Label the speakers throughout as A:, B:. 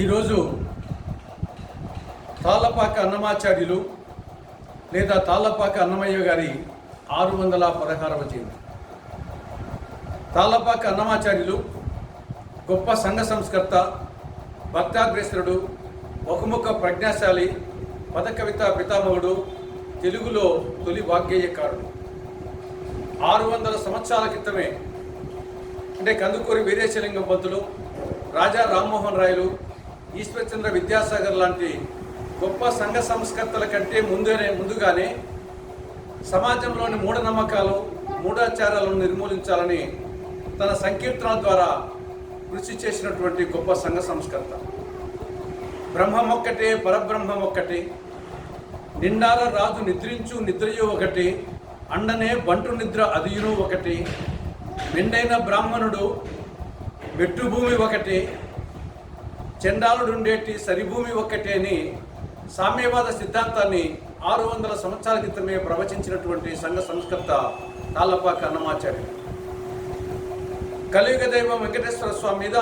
A: ఈరోజు తాళ్ళపాక అన్నమాచార్యులు లేదా తాళ్ళపాక అన్నమయ్య గారి ఆరు వందల పదహారవ జయంతి. తాళ్ళపాక అన్నమాచార్యులు గొప్ప సంఘ సంస్కర్త భక్తాగ్రేశ్వరుడు బహుముఖ ప్రజ్ఞాశాలి పదకవిత పితామహుడు తెలుగులో తొలి వాగ్గేయకారుడు. ఆరు వందల సంవత్సరాల క్రితమే అంటే కందుకూరి వీరేశలింగం పంతులు రాజా రామ్మోహన్ రాయలు ఈశ్వర్చంద్ర విద్యాసాగర్ లాంటి గొప్ప సంఘ సంస్కర్తల కంటే ముందునే ముందుగానే సమాజంలోని మూఢనమ్మకాలు మూఢాచారాలను నిర్మూలించాలని తన సంకీర్తన ద్వారా కృషి చేసినటువంటి గొప్ప సంఘ సంస్కర్త. బ్రహ్మం ఒక్కటే పరబ్రహ్మం ఒక్కటే నిండార రాజు నిద్రించు నిద్రయు ఒకటి అండనే బంటు నిద్ర అదియును ఒకటి మెండైన బ్రాహ్మణుడు మెట్టుభూమి ఒకటి చండాలుడుండేటి సరిభూమి ఒక్కటే అని సామ్యవాద సిద్ధాంతాన్ని ఆరు వందల సంవత్సరాల క్రితమే ప్రవచించినటువంటి సంఘ సంస్కర్త తాళ్ళపాక అన్నమాచార్యులు కలియుగ దైవం వెంకటేశ్వర స్వామి మీద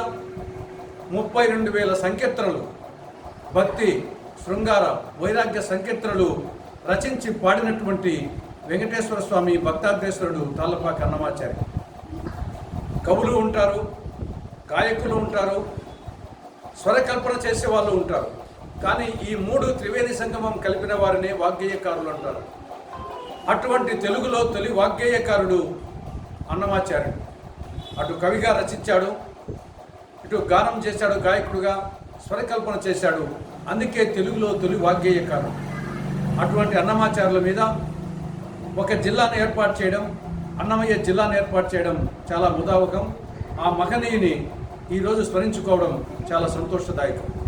A: ముప్పై రెండు వేల సంకీర్తనలు భక్తి శృంగార వైరాగ్య సంకీర్తనలు రచించి పాడినటువంటి వెంకటేశ్వర స్వామి భక్తాగ్రేశ్వరుడు తాళ్ళపాక అన్నమాచార్య కవులు ఉంటారు గాయకులు ఉంటారు స్వరకల్పన చేసే వాళ్ళు ఉంటారు. కానీ ఈ మూడు త్రివేణి సంగమం కలిపిన వారినే వాగ్గేయకారులు అంటారు. అటువంటి తెలుగులో తొలి వాగ్గేయకారుడు అన్నమాచార్యుడు. అటు కవిగా రచించాడు ఇటు గానం చేశాడు గాయకుడుగా స్వరకల్పన చేశాడు. అందుకే తెలుగులో తొలి వాగ్గేయకారుడు. అటువంటి అన్నమాచార్యుల మీద ఒక జిల్లాను ఏర్పాటు చేయడం అన్నమయ్య జిల్లాను ఏర్పాటు చేయడం చాలా ముదావకం ఆ మహనీయుని ఈరోజు స్మరించుకోవడం చాలా సంతోషదాయకం.